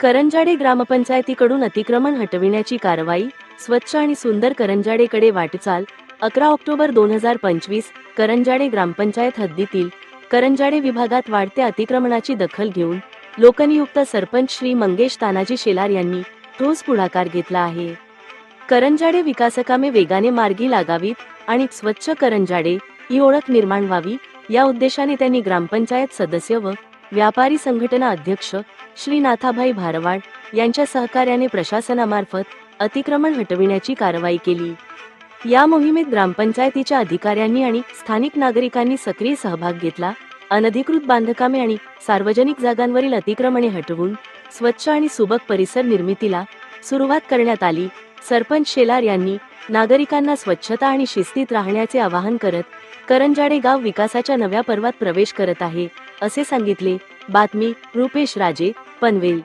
करंजाडे ग्रामपंचायतीकडून अतिक्रमण हटविण्याची कारवाई स्वच्छ आणि सुंदर करंजाडेकडे वाटचाल अकरा ऑक्टोबर दोन हजार पंचवीस करंजाडे ग्रामपंचायत हद्दीतील करंजाडे विभागात वाढत्या अतिक्रमणाची दखल घेऊन लोकनियुक्त सरपंच श्री मंगेश तानाजी शेलार यांनी ठोस पुढाकार घेतला आहे. करंजाडे विकासकामे वेगाने मार्गी लागावीत आणि स्वच्छ करंजाडे ही ओळख निर्माण व्हावी या उद्देशाने त्यांनी ग्रामपंचायत सदस्य व व्यापारी संघटना अध्यक्ष श्री नाथाभाई भारवाड यांच्या सहकार्याने प्रशासनामार्फत अतिक्रमण हटविण्याची कारवाई केली. या मोहिमेत ग्रामपंचायतीच्या अधिकाऱ्यांनी आणि स्थानिक नागरिकांनी सक्रिय सहभाग घेतला. अनधिकृत बांधकामे आणि सार्वजनिक जागांवरील अतिक्रमणे हटवून स्वच्छ आणि सुबक परिसर निर्मितीला सुरुवात करण्यात आली. सरपंच शेलार यांनी नागरिकांना स्वच्छता आणि शिस्तीत राहण्याचे आवाहन करत करंजाडे गाव विकासाच्या नव्या पर्वात प्रवेश करत आहे. असे सांगितले. बातमी रुपेश राजे पनवेल.